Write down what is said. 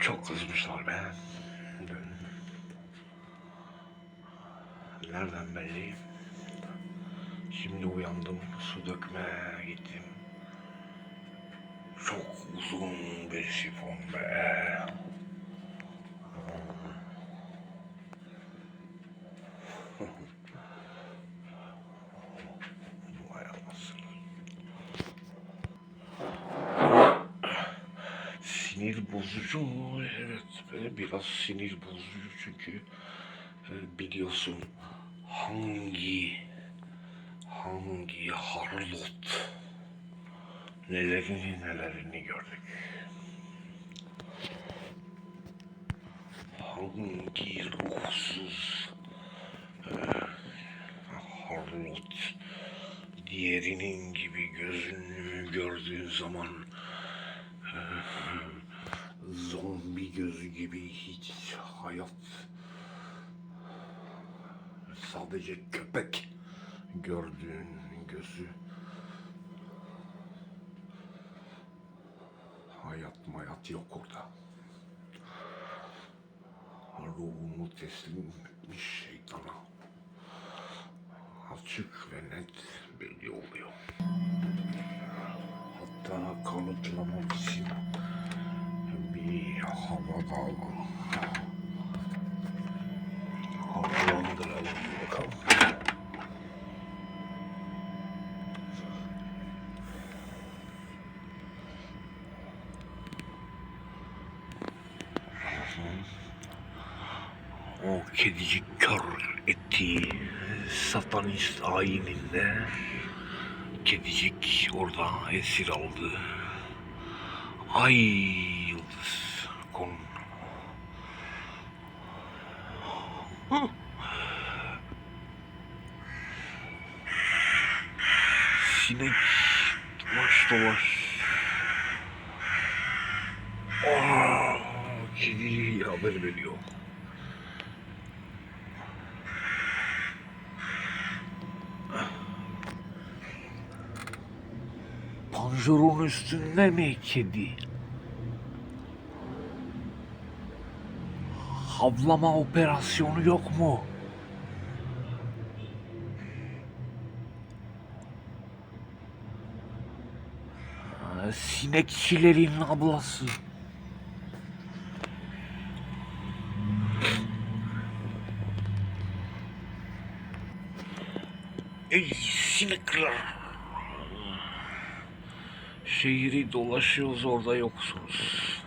Çok kızmışlar be. Nereden belli? Şimdi uyandım, su dökmeye gittim. Çok uzun bir sifon be. Sinir bozucu mu? Evet, biraz sinir bozucu çünkü e, biliyorsun hangi hangi harlot nelerini nelerini gördük. Hangi ruhsuz e, harlot diğerinin gibi gözünü gördüğün zaman zombi gözü gibi hiç hayat. Sadece köpek gördüğün gözü. Hayat mayat yok orada. Ruhunu teslim etmiş şeytana. Açık ve net belli oluyor. Hatta kanıtlamak O kedicik kör ettiği satanist ayininde kedicik orada esir aldı. Ay Sinek dolaş dolaş. Aa, kedi haber veriyor. Panjurun üstünde mi kedi? Havlama operasyonu yok mu? Sinekçilerin ablası. Ey sinekler. Şehri dolaşıyoruz orada yoksunuz.